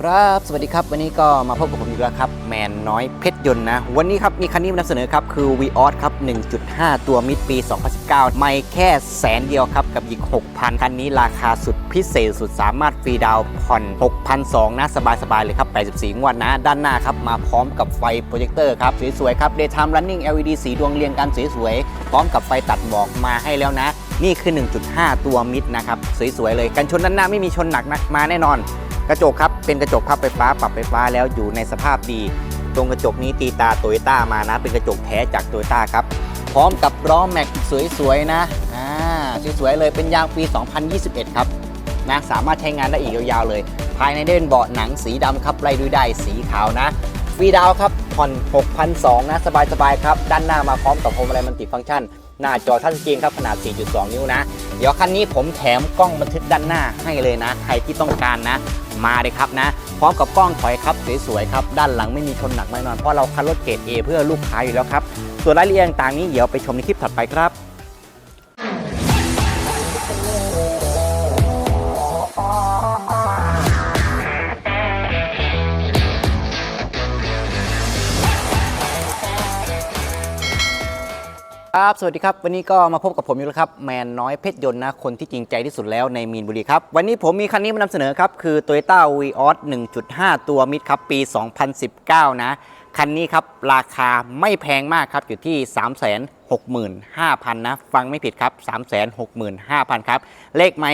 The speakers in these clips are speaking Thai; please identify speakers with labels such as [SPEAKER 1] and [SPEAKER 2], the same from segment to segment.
[SPEAKER 1] ครับ สวัสดีครับ วันนี้ก็มาพบกับผมอีกแล้วครับ แมนน้อยเพชรยนต์นะ วันนี้ครับ มีคันนี้มานำเสนอครับ คือ v ีออสครับ 1.5 ตัวมิดปี 2019 ไม่แค่แสนเดียวครับ กับอีก 6,000 คันนี้ราคาสุดพิเศษสุดสามารถฟรีดาวน์ผ่อน 6,200 นะ สบายๆ เลยครับ 84 งวดนะ ด้านหน้าครับ มาพร้อมกับไฟโปรเจคเตอร์ครับ สวยๆ ครับ Daytime Running LED สีดวงเรียงกันสวยๆ พร้อมกับไฟตัดหมอกมาให้แล้วนะ นี่คือ 1.5 ตัวมิดนะครับ สวยๆ เลย กันชนด้านหน้าไม่มีชนหนักนะมาแน่นอน กระจกครับเป็นกระจกพับไฟฟ้าปรับไฟฟ้าแล้วอยู่ในสภาพดี ตรงกระจกนี้ตีตาโตโยต้ามานะ เป็นกระจกแท้จากโตโยต้าครับ พร้อมกับล้อแม็กสวยๆนะอ่าสวยๆเลยเป็นยางปี 2021 ครับนะสามารถใช้งานได้อีกยาวๆเลย ภายในได้นเบาะหนังสีดำครับไล่ด้วยได้สีขาวนะฟรีดาวครับผ่อน6,200นะสบายๆครับ ด้านหน้ามาพร้อมกับพวงมาลัยมันติฟังก์ชัน หน้าจอทัชสกรีนครับขนาด 4.2 นิ้วนะ เดี๋ยวคันนี้ผมแถมกล้องบันทึกด้านหน้าให้เลยนะ ใครที่ต้องการนะ มาเลยครับนะ พร้อมกับกล้องถอยครับสวยๆครับด้านหลังไม่มีชนหนักแน่นอนเพราะเราคัดรถเกรด A เพื่อลูกค้าอยู่แล้วครับส่วนรายละเอียดต่างนี้เดี๋ยวไปชมในคลิปถัดไปครับ ครับ สวัสดีครับ วันนี้ก็มาพบกับผมอยู่แล้วครับ แมนน้อยเพชรยนต์นะ คนที่จริงใจที่สุดแล้วในมีนบุรีครับ วันนี้ผมมีคันนี้มานำเสนอครับ คือ Toyota v ีออส1.5 ตัวมิดครับปี 2019 นะ คันนี้ครับ ราคาไม่แพงมากครับ อยู่ที่ 365,000 นะ ฟังไม่ผิดครับ 365,000 ครับ เลขไม่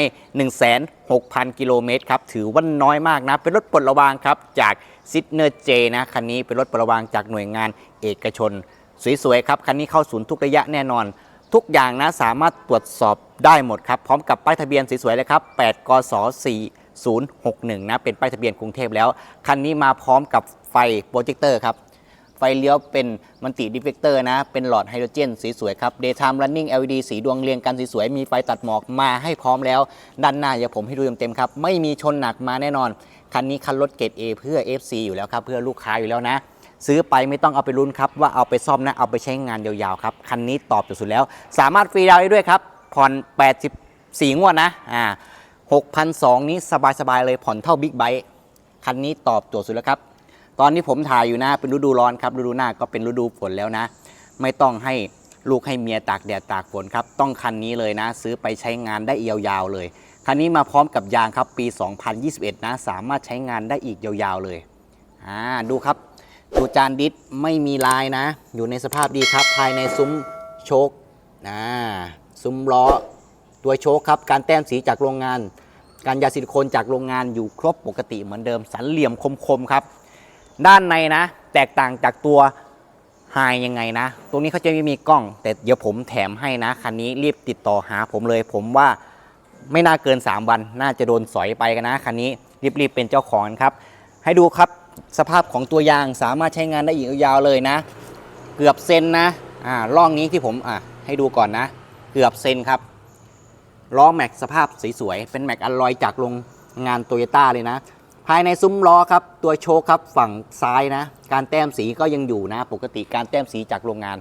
[SPEAKER 1] 16,000 กิโลเมตรครับ ถือว่าน้อยมากนะ เป็นรถปลดระวางครับจากซิดเนอร์เจนะ คันนี้เป็นรถปลดระวางจากหน่วยงานเอกชน สวยๆครับคันนี้เข้าศูนย์ทุกระยะแน่นอน ทุกอย่างนะสามารถตรวจสอบได้หมดครับ พร้อมกับป้ายทะเบียนสวยๆเลยครับ 8กศ4061 นะเป็นป้ายทะเบียนกรุงเทพแล้ว คันนี้มาพร้อมกับไฟโปรเจคเตอร์ครับไฟเลี้ยวเป็นมันติดิเฟกเตอร์นะ เป็นหลอดไฮโดรเจนสวยๆครับ Daytime Running LED สีดวงเรียงกันสวยๆมีไฟตัดหมอกมาให้พร้อมแล้ว ด้านหน้าอย่าผมให้ดูเต็มๆครับ ไม่มีชนหนักมาแน่นอน คันนี้คันรถเกรด A เพื่อ FC อยู่แล้วครับ เพื่อลูกค้าอยู่แล้วนะ ซื้อไปไม่ต้องเอาไปลุ้นครับว่าเอาไปซ่อมนะเอาไปใช้งานยาวๆครับคันนี้ตอบสุดแล้ว สามารถฟรีดาวน์ได้ด้วยครับผ่อน 84 งวดนะอ่า6,200นี้สบายๆเลยผ่อนเท่าบิ๊กไบค์คันนี้ตอบโจทย์สุดแล้วครับ ตอนนี้ผมถ่ายอยู่นะเป็นฤดูร้อนครับฤดูหน้าก็เป็นฤดูฝนแล้วนะ ไม่ต้องให้ลูกให้เมียตากแดดตากฝนครับต้องคันนี้เลยนะ ซื้อไปใช้งานได้ยาวๆเลย คันนี้มาพร้อมกับยางครับปี 2021 นะ สามารถใช้งานได้อีกยาวๆเลยอ่าดูครับ ดูจานดิสไม่มีลายนะ อยู่ในสภาพดีครับ ภายในซุ้มโชคอ่าซุ้มล้อตัวโชคครับ การแต้มสีจากโรงงาน การยาซิลิโคนจากโรงงานอยู่ครบปกติเหมือนเดิม สันเหลี่ยมคมๆครับ ด้านในนะ แตกต่างจากตัวไฮยังไงนะ ตรงนี้เขาจะไม่มีกล้อง แต่เดี๋ยวผมแถมให้นะ คันนี้รีบติดต่อหาผมเลย ผมว่าไม่น่าเกิน 3 วัน น่าจะโดนสอยไปกันนะ คันนี้รีบๆเป็นเจ้าของครับ ให้ดูครับ สภาพของตัวยางสามารถใช้งานได้อีกยาวๆเลยนะ เกือบเซนนะอ่าล่องนี้ที่ผมอะให้ดูก่อนนะ เกือบเซนครับล้อแม็กสภาพสวยๆเป็นแม็กอลลอยจากโรงงานโตโยต้าเลยนะ ภายในซุ้มล้อครับ ตัวโชคครับฝั่งซ้ายนะ การแต้มสีก็ยังอยู่นะ ปกติการแต้มสีจากโรงงาน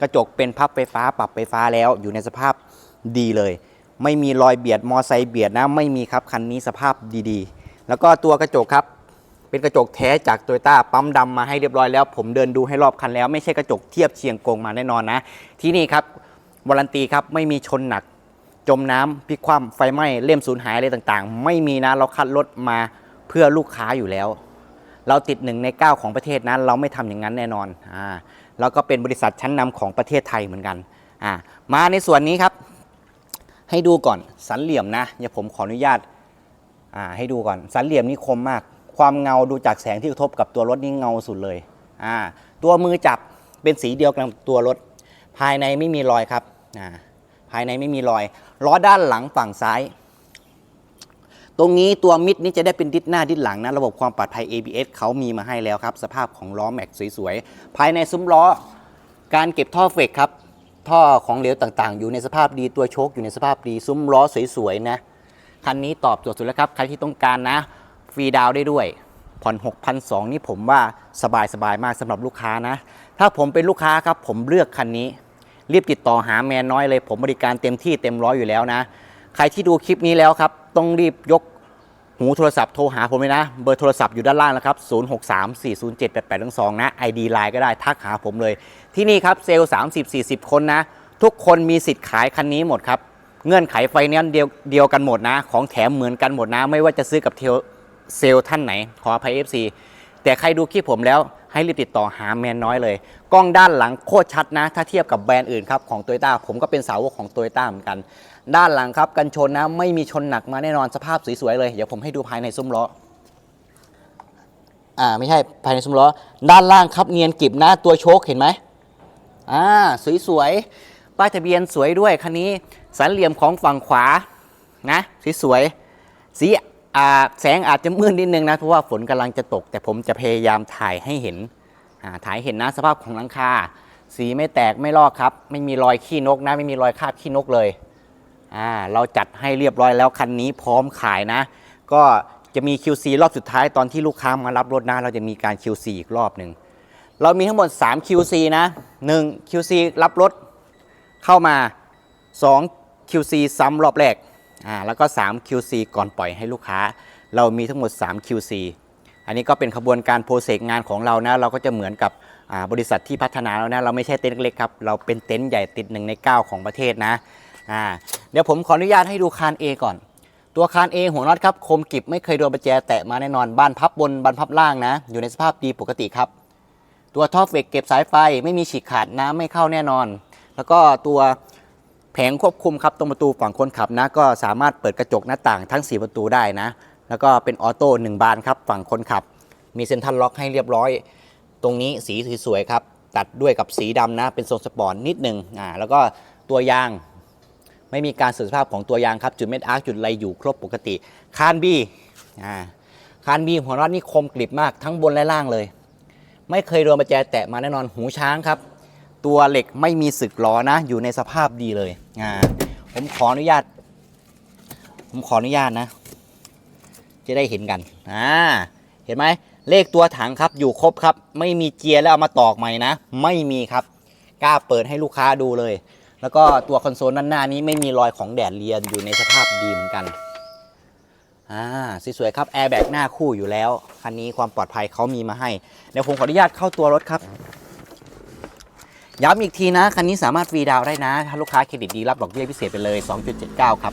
[SPEAKER 1] กระจกเป็นพับไฟฟ้าปรับไฟฟ้าแล้วอยู่ในสภาพดีเลย ไม่มีรอยเบียดมอไซค์เบียดนะ ไม่มีครับคันนี้สภาพดีๆ แล้วก็ตัวกระจกครับ เป็นกระจกแท้จากโตโยต้าปั๊มดำมาให้เรียบร้อยแล้ว ผมเดินดูให้รอบคันแล้วไม่ใช่กระจกเทียบเชียงกงมาแน่นอนนะ ที่นี่ครับวารันตีครับไม่มีชนหนัก จมน้ำพลิกคว่ำไฟไหม้เล่มสูญหายอะไรต่างๆ ไม่มีนะเราคัดรถมาเพื่อลูกค้าอยู่แล้ว เราติดหนึ่งใน 9 ของประเทศนั้น เราไม่ทำอย่างนั้นแน่นอนอ่าเราก็เป็นบริษัทชั้นนำของประเทศไทยเหมือนกันอ่ามาในส่วนนี้ครับให้ดูก่อนสันเหลี่ยมนะอย่าผมขออนุญาตอ่าให้ดูก่อนสันเหลี่ยมนี่คมมาก ความเงาดูจากแสงที่กระทบกับตัวรถนี่เงาสุดเลยอ่าตัวมือจับเป็นสีเดียวกับตัวรถ ภายในไม่มีรอยครับอ่าภายในไม่มีรอยล้อด้านหลังฝั่งซ้าย ตรงนี้ตัวมิดนี่จะได้เป็นดิสหน้าดิสหลังนะระบบความปลอดภัย ABS เขามีมาให้แล้วครับ สภาพของล้อแม็กสวยๆ ภายในซุ้มล้อการเก็บท่อเฟกครับ ท่อของเหลวต่างๆ อยู่ในสภาพดีตัวโชคอยู่ในสภาพดีซุ้มล้อสวยๆนะคันนี้ตอบโจทย์สุดแล้วครับใครที่ต้องการนะ ฟรีดาวน์ได้ด้วย ผ่อน 6,200 นี่ผมว่าสบายๆมากสำหรับลูกค้านะ ถ้าผมเป็นลูกค้าครับ ผมเลือกคันนี้ รีบติดต่อหาแมนน้อยเลย ผมบริการเต็มที่เต็มร้อยอยู่แล้วนะ ใครที่ดูคลิปนี้แล้วครับ ต้องรีบยกหูโทรศัพท์โทรหาผมเลยนะ เบอร์โทรศัพท์อยู่ด้านล่างนะครับ 0634078822 นะ ID ไลน์ก็ได้ทักหาผมเลย ที่นี่ครับเซลล์30-40 คนนะ ทุกคนมีสิทธิ์ขายคันนี้หมดครับเงื่อนไขไฟแนนซ์เดียวเดียวกันหมดนะ ของแถมเหมือนกันหมดนะ ไม่ว่าจะซื้อกับเทล เซลล์ท่านไหน ขออภัย FC แต่ใครดูคลิปผมแล้วให้รีบติดต่อหาแมนน้อยเลย กล้องด้านหลังโคตรชัดนะ ถ้าเทียบกับแบรนด์อื่นครับของโตโยต้าผมก็เป็นสาวกของโตโยต้าเหมือนกัน ด้านหลังครับกันชนนะ ไม่มีชนหนักมาแน่นอนสภาพสวยๆเลย เดี๋ยวผมให้ดูภายในซุ้มล้ออ่าไม่ใช่ภายในซุ้มล้อ ด้านล่างครับเนียนกริบนะตัวโชคเห็นไหมอ่าสวยๆป้ายทะเบียนสวยด้วยคันนี้สันเหลี่ยมของฝั่งขวานะสวยๆสี แสงอาจจะมืดนิดนึงนะเพราะว่าฝนกำลังจะตก แต่ผมจะพยายามถ่ายให้เห็นถ่ายเห็นนะสภาพของหลังคาสีไม่แตกไม่ลอกครับ ไม่มีรอยขี้นกนะไม่มีรอยคาบขี้นกเลยอ่าเราจัดให้เรียบร้อยแล้วคันนี้พร้อมขายนะ ก็จะมี QC รอบสุดท้ายตอนที่ลูกค้ามารับรถนะเราจะมีการ QC อีกรอบหนึ่งเรามีทั้งหมด 3 QC นะ1 QC รับรถเข้ามา 2 QC ซ้ำรอบแรก อ่าแล้วก็ 3 QC ก่อนปล่อยให้ลูกค้า เรามีทั้งหมด 3 QC อันนี้ก็เป็นขบวนการโปรเซสงานของเรานะเราก็จะเหมือนกับบริษัทที่พัฒนาแล้วนะเราไม่ใช่เต็นท์เล็กครับ เราเป็นเต็นท์ใหญ่ติดหนึ่งใน 9 ของประเทศนะอ่าเดี๋ยวผมขออนุญาตให้ดูคาน A ก่อน ตัวคาน A หัวน็อตครับ คมกริบไม่เคยโดนประแจแตะมาแน่นอนบ้านพับบนบ้านพับล่างนะ อยู่ในสภาพดีปกติครับ ตัวท็อเวกเก็บสายไฟไม่มีฉีกขาดน้ำไม่เข้าแน่นอน แล้วก็ตัว แผงควบคุมครับตรงประตูฝั่งคนขับนะก็สามารถเปิดกระจกหน้าต่างทั้ง 4 ประตูได้นะ แล้วก็เป็นออโต้หนึ่งบานครับฝั่งคนขับ มีเซ็นทรัลล็อกให้เรียบร้อย ตรงนี้สีสวยๆครับ ตัดด้วยกับสีดำนะ เป็นทรงสปอร์ตนิดหนึ่งอ่าแล้วก็ตัวยางไม่มีการเสื่อมสภาพของตัวยางครับ จุดเม็ดอาร์คจุดไรอยู่ครบปกติ คานบีอ่าคานบีหัวน็อตนี่คมกริบมากทั้งบนและล่างเลย ไม่เคยโดนประแจแตะมาแน่นอนหูช้างครับ ตัวเหล็กไม่มีสึกล้อนะ อยู่ในสภาพดีเลยอ่าผมขออนุญาต ผมขออนุญาตนะ จะได้เห็นกันอ่าเห็นไหมเลขตัวถังครับอยู่ครบครับ ไม่มีเจียร์แล้วเอามาตอกใหม่นะ ไม่มีครับกล้าเปิดให้ลูกค้าดูเลย แล้วก็ตัวคอนโซลด้านหน้านี้ไม่มีรอยของแดดเรียนอยู่ในสภาพดีเหมือนกันอ่าสวยๆครับแอร์แบกหน้าคู่อยู่แล้วคันนี้ความปลอดภัยเขามีมาให้เดี๋ยวผมขออนุญาตเข้าตัวรถครับ ย้ำอีกทีนะ คันนี้สามารถฟรีดาวได้นะ ถ้าลูกค้าเครดิตดีรับดอกเบี้ยพิเศษไปเลย 2.79 ครับ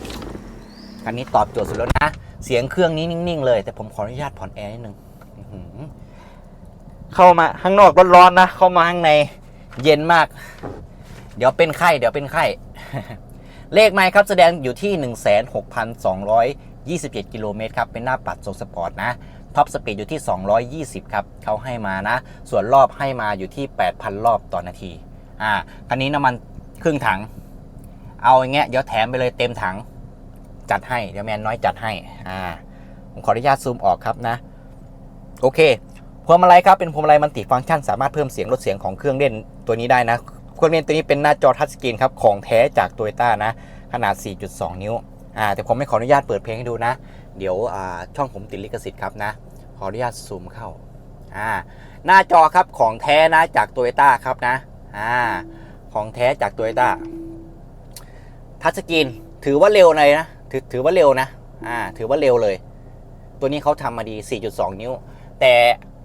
[SPEAKER 1] คันนี้ตอบโจทย์สุดแล้วนะ เสียงเครื่องนี้นิ่ง ๆ เลย แต่ผมขออนุญาตผ่อนแอร์นิดนึงเข้ามาข้างนอกร้อนๆนะ เข้ามาข้างในเย็นมาก เดี๋ยวเป็นไข้เดี๋ยวเป็นไข้ เลขไมค์ครับแสดงอยู่ที่ 16,227 กิโลเมตรครับ เป็นหน้าปัดทรงสปอร์ตนะท็อปสปีดอยู่ที่ 220 ครับ เขาให้มานะ ส่วนรอบให้มาอยู่ที่ 8,000 รอบต่อนาที อ่าคันนี้น้ำมันครึ่งถัง เอาอย่างเงี้ยเดี๋ยวแถมไปเลยเต็มถัง จัดให้เดี๋ยวแมนน้อยจัดให้อ่าผมขออนุญาตซูมออกครับนะ โอเคพวงมาลัยครับเป็นพวงมาลัยมันติฟังก์ชัน สามารถเพิ่มเสียงลดเสียงของเครื่องเล่นตัวนี้ได้นะ เครื่องเล่นตัวนี้เป็นหน้าจอทัชสกรีนครับของแท้จากโตโยต้านะ ขนาด 4.2 นิ้วอ่าแต่ผมไม่ขออนุญาตเปิดเพลงให้ดูนะ เดี๋ยวอ่าช่องผมติดลิขสิทธิ์ครับนะ ขออนุญาตซูมเข้าอ่าหน้าจอครับของแท้นะจากโตโยต้าครับนะ อ่าของแท้จากโตโยต้าทัชสกรีนถือว่าเร็วเลยนะถือถือว่าเร็วนะอ่าถือว่าเร็วเลย ตัวนี้เขาทำมาดี 4.2 นิ้ว แต่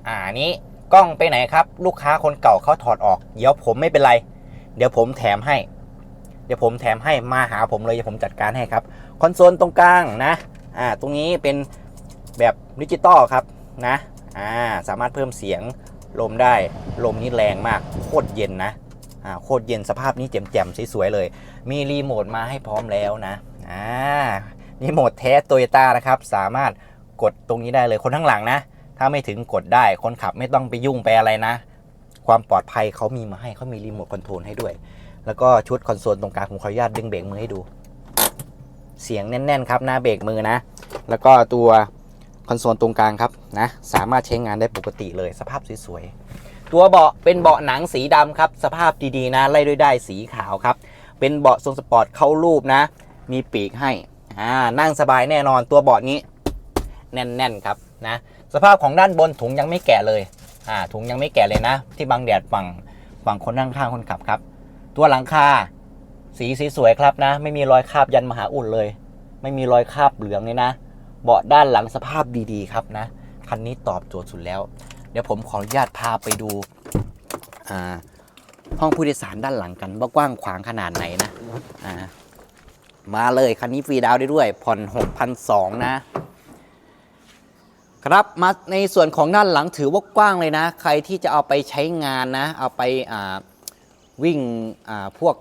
[SPEAKER 1] อ่านี้กล้องไปไหนครับ ลูกค้าคนเก่าเขาถอดออก เดี๋ยวผมไม่เป็นไร เดี๋ยวผมแถมให้ เดี๋ยวผมแถมให้มาหาผมเลยเดี๋ยวผมจัดการให้ครับ คอนโซลตรงกลางนะอ่าตรงนี้เป็นแบบดิจิตอลครับนะอ่าสามารถเพิ่มเสียง ลมได้ ลมนี่แรงมาก โคตรเย็นนะอ่าโคตรเย็นสภาพนี้แจ่มๆสวยๆเลย มีรีโมทมาให้พร้อมแล้วนะอ่ารีโมทแท้โตโยต้านะครับ สามารถกดตรงนี้ได้เลยคนข้างหลังนะ ถ้าไม่ถึงกดได้คนขับไม่ต้องไปยุ่งไปอะไรนะ ความปลอดภัยเขามีมาให้เขามีรีโมทคอนโทรลให้ด้วย แล้วก็ชุดคอนโซลตรงกลางผมขออนุญาตดึงเบรกมือให้ดู เสียงแน่นๆครับหน้าเบรกมือนะ แล้วก็ตัว คอนโซลตรงกลางครับนะสามารถใช้งานได้ปกติเลยสภาพสวยๆ ตัวเบาะเป็นเบาะหนังสีดำครับ สภาพดีๆนะไล่ด้วยได้สีขาวครับ เป็นเบาะทรงสปอร์ตเข้ารูปนะ มีปีกให้อ่านั่งสบายแน่นอนตัวเบาะนี้ แน่นๆครับนะสภาพของด้านบนถุงยังไม่แกะเลยอ่าถุงยังไม่แกะเลยนะ ที่บังแดดฝั่งฝั่งคนนั่งข้างคนขับครับ ตัวหลังคาสีสีสวยครับนะ ไม่มีรอยคราบยันมหาอุ่นเลย ไม่มีรอยคราบเหลืองเลยนะ เบาะด้านหลังสภาพดีๆครับนะคันนี้ตอบโจทย์สุดแล้ว เดี๋ยวผมขออนุญาตพาไปดูอ่าห้องผู้โดยสารด้านหลังกันว่ากว้างขวางขนาดไหนนะอ่ามาเลยคันนี้ฟรีดาวได้ด้วยผ่อน6,200นะ ครับมาในส่วนของด้านหลังถือว่ากว้างเลยนะ ใครที่จะเอาไปใช้งานนะ เอาไปอ่าวิ่งอ่าพวก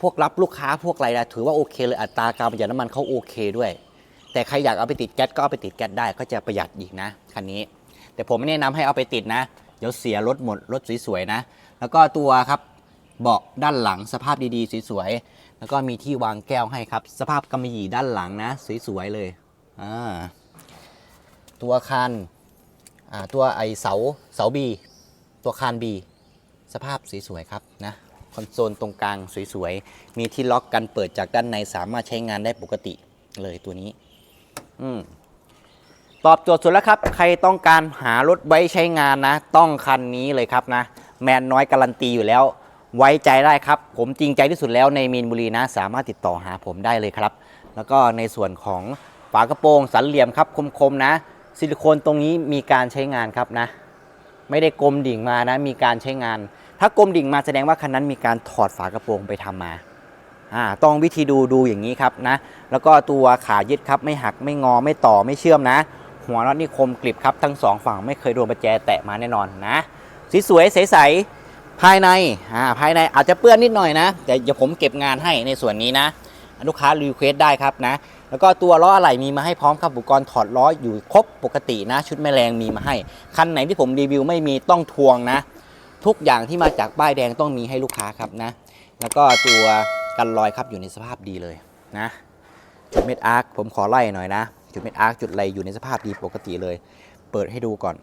[SPEAKER 1] พวกรับลูกค้าพวกอะไรนะถือว่าโอเคเลยอัตราการประหยัดน้ำมันเขาโอเคด้วย แต่ใครอยากเอาไปติดแก๊สก็เอาไปติดแก๊สได้ก็จะประหยัดอีกนะคันนี้ แต่ผมไม่แนะนำให้เอาไปติดนะ เดี๋ยวเสียรถหมดรถสวยๆนะ แล้วก็ตัวครับเบาะด้านหลังสภาพดีๆสวยๆแล้วก็มีที่วางแก้วให้ครับ สภาพกำมะหยี่ด้านหลังนะ สวยๆเลยอ่าตัวคานอ่าตัวไอเสาเสาบีตัวคานบีสภาพสวยๆครับนะคอนโซลตรงกลางสวยๆ มีที่ล็อกกันเปิดจากด้านในสามารถใช้งานได้ปกติเลยตัวนี้ ตอบโจทย์สุดแล้วครับ ใครต้องการหารถไว้ใช้งานนะ ต้องคันนี้เลยครับนะ แมนน้อยการันตีอยู่แล้ว ไว้ใจได้ครับ ผมจริงใจที่สุดแล้วในมีนบุรีนะ สามารถติดต่อหาผมได้เลยครับ แล้วก็ในส่วนของฝากระโปรงสันเหลี่ยมครับ คมๆนะ ซิลิโคนตรงนี้มีการใช้งานครับนะ ไม่ได้กลมดิ่งมานะ มีการใช้งาน ถ้ากลมดิ่งมาแสดงว่าคันนั้นมีการถอดฝากระโปรงไปทำมา อ่าต้องวิธีดูดูอย่างนี้ครับนะแล้วก็ตัวขายึดครับไม่หักไม่งอไม่ต่อไม่เชื่อมนะ หัวน็อตนี่คมกริบครับทั้งสองฝั่งไม่เคยโดนประแจแตะมาแน่นอนนะสีสวยใสๆภายในอ่าภายในอาจจะเปื้อนนิดหน่อยนะแต่เดี๋ยวผมเก็บงานให้ในส่วนนี้นะลูกค้ารีเควสได้ครับนะแล้วก็ตัวล้ออะไหล่มีมาให้พร้อมครับอุปกรณ์ถอดล้ออยู่ครบปกตินะ ชุดแม่แรงมีมาให้ คันไหนที่ผมรีวิวไม่มีต้องทวงนะ ทุกอย่างที่มาจากป้ายแดงต้องมีให้ลูกค้าครับนะ แล้วก็ตัว กันรอยครับอยู่ในสภาพดีเลยนะจุดเม็ดอาร์คผมขอไล่หน่อยนะ จุดเม็ดอาร์คจุดไรอยู่ในสภาพดีปกติเลย เปิดให้ดูก่อน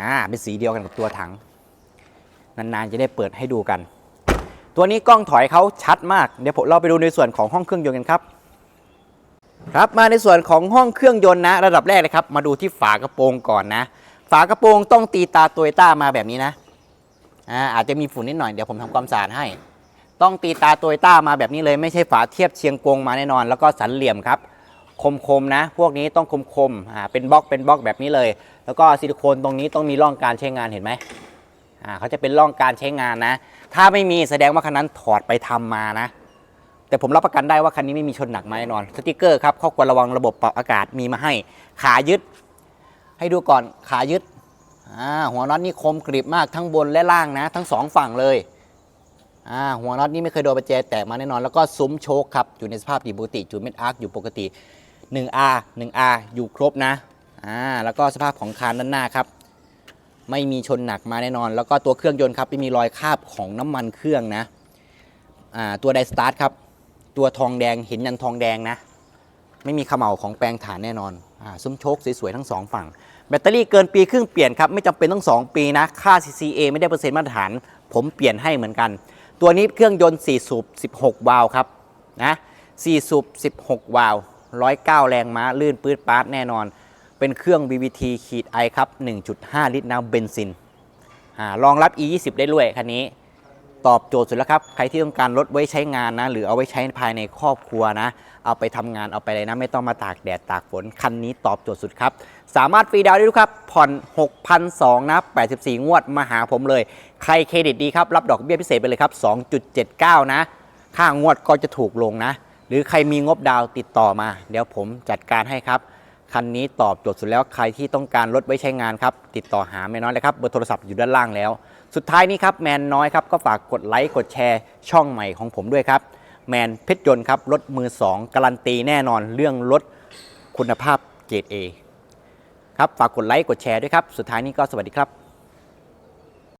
[SPEAKER 1] อ่าเป็นสีเดียวกันกับตัวถัง นานๆจะได้เปิดให้ดูกัน ตัวนี้กล้องถอยเขาชัดมากเดี๋ยวผมเราไปดูในส่วนของห้องเครื่องยนต์กันครับครับมาในส่วนของห้องเครื่องยนต์นะ ระดับแรกเลยครับ มาดูที่ฝากระโปรงก่อนนะ ฝากระโปรงต้องตีตาโตโยต้ามาแบบนี้นะอ่าอาจจะมีฝุ่นนิดหน่อยเดี๋ยวผมทำความสะอาดให้ ต้องตีตาโตโยต้ามาแบบนี้เลยไม่ใช่ฝาเทียบเชียงกงมาแน่นอน แล้วก็สันเหลี่ยมครับ คมๆนะ พวกนี้ต้องคมๆอ่าเป็นบล็อกเป็นบล็อกแบบนี้เลย แล้วก็ซิลิโคนตรงนี้ต้องมีร่องการใช้งานเห็นไหมอ่าเขาจะเป็นร่องการใช้งานนะ ถ้าไม่มีแสดงว่าคันนั้นถอดไปทำมานะ แต่ผมรับประกันได้ว่าคันนี้ไม่มีชนหนักมาแน่นอนสติกเกอร์ครับข้อควรระวังระบบปรับอากาศมีมาให้ ขายึด ให้ดูก่อนขายึดอ่าหัวน็อตนี่คมกริบมากทั้งบนและล่างนะ ทั้งสองฝั่งเลย อ่าหัวน็อตนี่ไม่เคยโดนประแจแตกมาแน่นอน แล้วก็ซุ้มโชคครับ อยู่ในสภาพดีปกติจุดเม็ดอาร์คอยู่ปกติ 1R 1R อยู่ครบนะอ่าแล้วก็สภาพของคานด้านหน้าครับ ไม่มีชนหนักมาแน่นอน แล้วก็ตัวเครื่องยนต์ครับไม่มีรอยคาบของน้ำมันเครื่องนะอ่าตัวไดสตาร์ทครับ ตัวทองแดงเห็นยันทองแดงนะ ไม่มีเขม่าของแปลงฐานแน่นอนอ่าซุ้มโชคสวยๆทั้งสองฝั่งแบตเตอรี่เกินปีครึ่งเปลี่ยนครับไม่จำเป็นต้อง 2 ปีนะ ค่า CCA ไม่ได้เปอร์เซ็นต์มาตรฐาน ผมเปลี่ยนให้เหมือนกัน ตัวนี้เครื่องยนต์ 4 สูบ 16 วาล์วครับนะ4สูบ 16 วาล์ว109 แรงม้า ลื่นปื๊ดปาร์ตแน่นอน เป็นเครื่อง VVT ขีดไอครับ 1.5 ลิตรน้ำเบนซินอ่ารองรับ E20 ได้ด้วยคันนี้ ตอบโจทย์สุดแล้วครับ ใครที่ต้องการรถไว้ใช้งานนะ หรือเอาไว้ใช้ภายในครอบครัวนะ เอาไปทำงานเอาไปอะไรนะ ไม่ต้องมาตากแดดตากฝน คันนี้ตอบโจทย์สุดครับ สามารถฟรีดาวได้ด้วยครับ ผ่อน 6,200นะ84 งวด มาหาผมเลย ใครเครดิตดีครับ รับดอกเบี้ยพิเศษไปเลยครับ 2.79 นะ ค่างวดก็จะถูกลงนะ หรือใครมีงบดาวติดต่อมา เดี๋ยวผมจัดการให้ครับ คันนี้ตอบโจทย์สุดแล้วใครที่ต้องการรถไว้ใช้งานครับ ติดต่อหาแม่น้อยเลยครับ เบอร์โทรศัพท์อยู่ด้านล่างแล้ว สุดท้ายนี้ครับแมนน้อยครับ ก็ฝากกดไลค์ กดแชร์ ช่องใหม่ของผมด้วยครับ แมนเพชรยนต์ครับ รถมือ 2 การันตีแน่นอน เรื่องรถคุณภาพเกรด A ครับฝากกดไลค์กดแชร์ด้วยครับ สุดท้ายนี้ก็สวัสดีครับ